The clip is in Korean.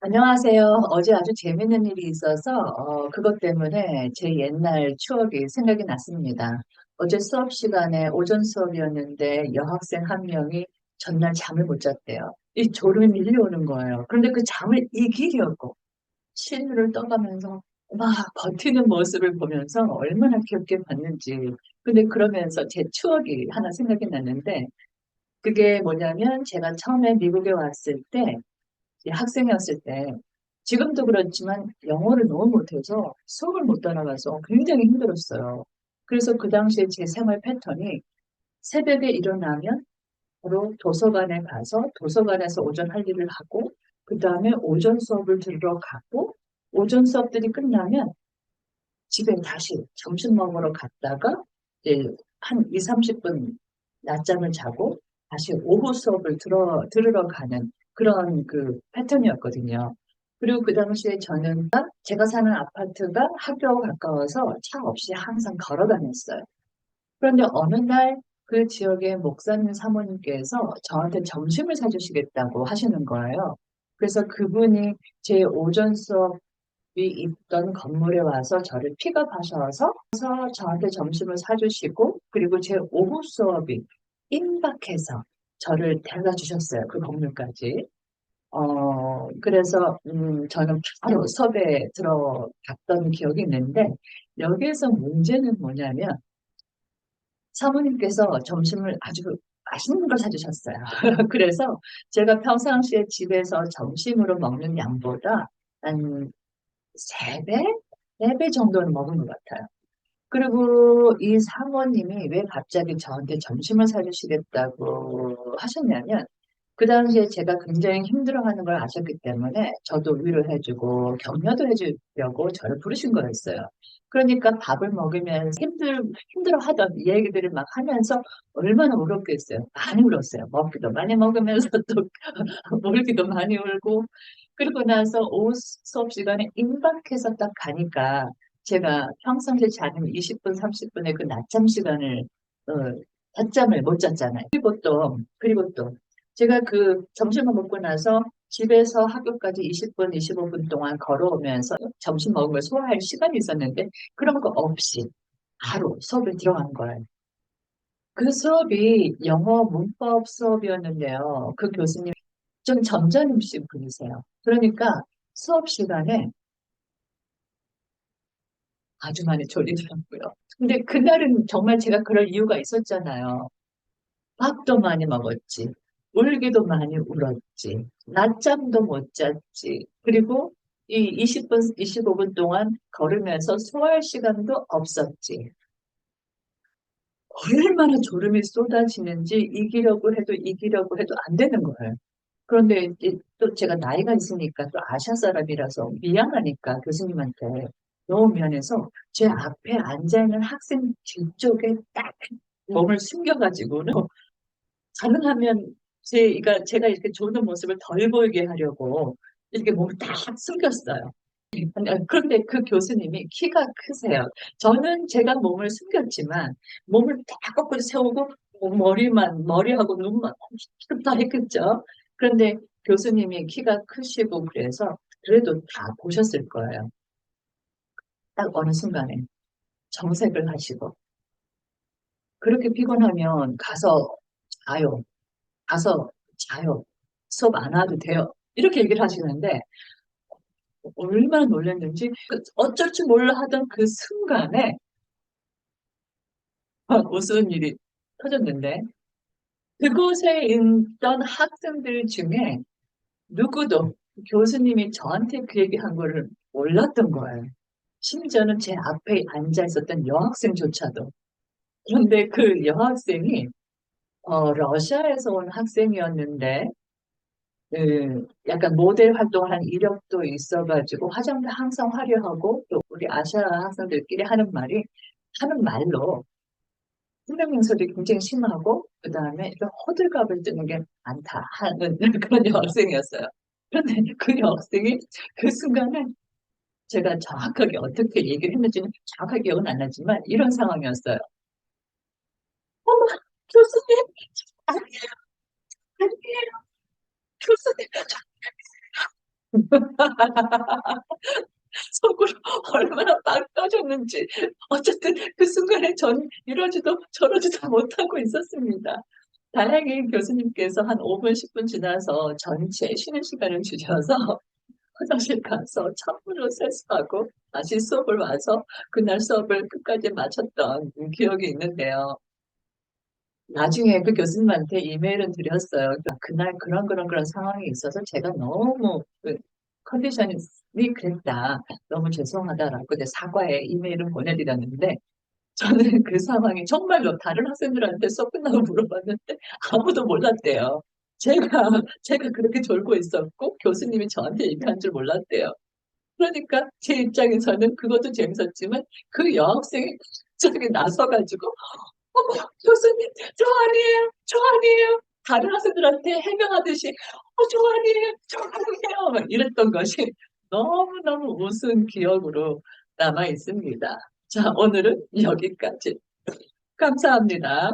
안녕하세요. 어제 아주 재밌는 일이 있어서 어, 그것 때문에 제 옛날 추억이 생각이 났습니다. 어제 수업 시간에 오전 수업이었는데 여학생 한 명이 전날 잠을 못 잤대요. 이 졸음이 밀려오는 거예요. 그런데 그 잠을 이기려고 신호를 떠가면서 막 버티는 모습을 보면서 얼마나 귀엽게 봤는지. 근데 그러면서 제 추억이 하나 생각이 났는데 그게 뭐냐면 제가 처음에 미국에 왔을 때이 학생이었을 때 지금도 그렇지만 영어를 너무 못해서 수업을 못 따라가서 굉장히 힘들었어요. 그래서 그 당시에 제 생활 패턴이 새벽에 일어나면 바로 도서관에 가서 도서관에서 오전 할 일을 하고 그 다음에 오전 수업을 들으러 가고 오전 수업들이 끝나면 집에 다시 점심 먹으러 갔다가 이제 한 2, 30분 낮잠을 자고 다시 오후 수업을 들어, 들으러 가는 그런 그 패턴이었거든요. 그리고 그 당시에 저는 제가 사는 아파트가 학교가 가까워서 차 없이 항상 걸어 다녔어요. 그런데 어느 날 그 지역의 목사님 사모님께서 저한테 점심을 사주시겠다고 하시는 거예요. 그래서 그분이 제 오전 수업이 있던 건물에 와서 저를 픽업하셔서 저한테 점심을 사주시고 그리고 제 오후 수업이 임박해서 저를 데려다 주셨어요. 그 건물까지. 어, 그래서, 음, 저는 바로 수업에 들어갔던 기억이 있는데, 여기에서 문제는 뭐냐면, 사모님께서 점심을 아주 맛있는 걸 사주셨어요. 그래서 제가 평상시에 집에서 점심으로 먹는 양보다 한 3배? 4배 정도는 먹은 것 같아요. 그리고 이 사모님이 왜 갑자기 저한테 점심을 사주시겠다고 하셨냐면, 그 당시에 제가 굉장히 힘들어하는 걸 아셨기 때문에 저도 위로해주고 격려도 해주려고 저를 부르신 거였어요. 그러니까 밥을 먹으면 힘들, 힘들어하던 이 얘기들을 막 하면서 얼마나 울었겠어요. 많이 울었어요. 먹기도 많이 먹으면서 또 울기도 많이 울고. 그리고 나서 오후 수업 시간에 임박해서 딱 가니까 제가 평상시에 자는 20분, 30분의 그 낮잠 시간을, 어, 낮잠을 못 잤잖아요. 그리고 또, 그리고 또, 제가 그 점심을 먹고 나서 집에서 학교까지 20분, 25분 동안 걸어오면서 점심 먹은 걸 소화할 시간이 있었는데 그런 거 없이 바로 수업에 들어간 거예요. 그 수업이 영어 문법 수업이었는데요. 그 교수님 좀 점잖으신 분이세요. 그러니까 수업 시간에 아주 많이 졸리더라고요. 근데 그날은 정말 제가 그럴 이유가 있었잖아요. 밥도 많이 먹었지. 울기도 많이 울었지. 낮잠도 못 잤지. 그리고 이 20분, 25분 동안 걸으면서 소화할 시간도 없었지. 얼마나 졸음이 쏟아지는지 이기려고 해도 이기려고 해도 안 되는 거예요. 그런데 또 제가 나이가 있으니까 또 아시아 사람이라서 미안하니까 교수님한테 미안해서 제 앞에 앉아있는 학생 뒤쪽에 딱 몸을 숨겨가지고는 가능하면 제가, 제가 이렇게 조는 모습을 덜 보이게 하려고 이렇게 몸을 딱 숨겼어요. 그런데 그 교수님이 키가 크세요. 저는 제가 몸을 숨겼지만 몸을 딱 거꾸로 세우고 뭐 머리만, 머리하고 눈만 다 했겠죠. 그런데 교수님이 키가 크시고 그래서 그래도 다 보셨을 거예요. 딱 어느 순간에 정색을 하시고 그렇게 피곤하면 가서 자요. 가서 자요. 수업 안 와도 돼요. 이렇게 얘기를 하시는데 얼마나 놀랐는지 그 어쩔 줄 몰라 하던 그 순간에 무슨 일이 터졌는데 그곳에 있던 학생들 중에 누구도 교수님이 저한테 그 얘기한 거를 몰랐던 거예요. 심지어는 제 앞에 앉아 있었던 여학생조차도. 그런데 그 여학생이 어, 러시아에서 온 학생이었는데 그 약간 모델 활동을 한 이력도 있어가지고 화장도 항상 화려하고 또 우리 아시아 학생들끼리 하는 말이 하는 말로 훈련명설이 굉장히 심하고 그 다음에 호들갑을 뜨는 게 많다 하는 그런 여학생이었어요. 그런데 그 여학생이 그 순간에 제가 정확하게 어떻게 얘기를 했는지는 정확하게 기억은 안 나지만 이런 상황이었어요. 어머, 교수님, 아니에요, 아니에요, 교수님, 속으로 얼마나 빵 터졌는지. 어쨌든 그 순간에 전 이러지도 저러지도 못하고 있었습니다. 다행히 교수님께서 한 5 분, 10분 지나서 전체 쉬는 시간을 주셔서 화장실 가서 찬물로 세수하고 다시 수업을 와서 그날 수업을 끝까지 마쳤던 기억이 있는데요. 나중에 그 교수님한테 이메일을 드렸어요. 그러니까 "그날 그런, 그런, 그런 상황이 있어서 제가 너무 그 컨디션이 그랬다. 너무 죄송하다."라고 사과의 이메일을 보내 드렸는데 저는 그 상황이 정말로 다른 학생들한테 수업 끝나고 물어봤는데 아무도 몰랐대요. 제가 제가 그렇게 졸고 있었고 교수님이 저한테 얘기한 줄 몰랐대요. 그러니까 제 입장에서는 그것도 재밌었지만 그 여학생이 갑자기 나서 가지고 "어머 교수님 저 아니에요. 저 아니에요." 다른 학생들한테 해명하듯이 "어 저 아니에요. 저 아니에요." 막 이랬던 것이 너무너무 우스운 기억으로 남아 있습니다. 자 오늘은 여기까지. 감사합니다.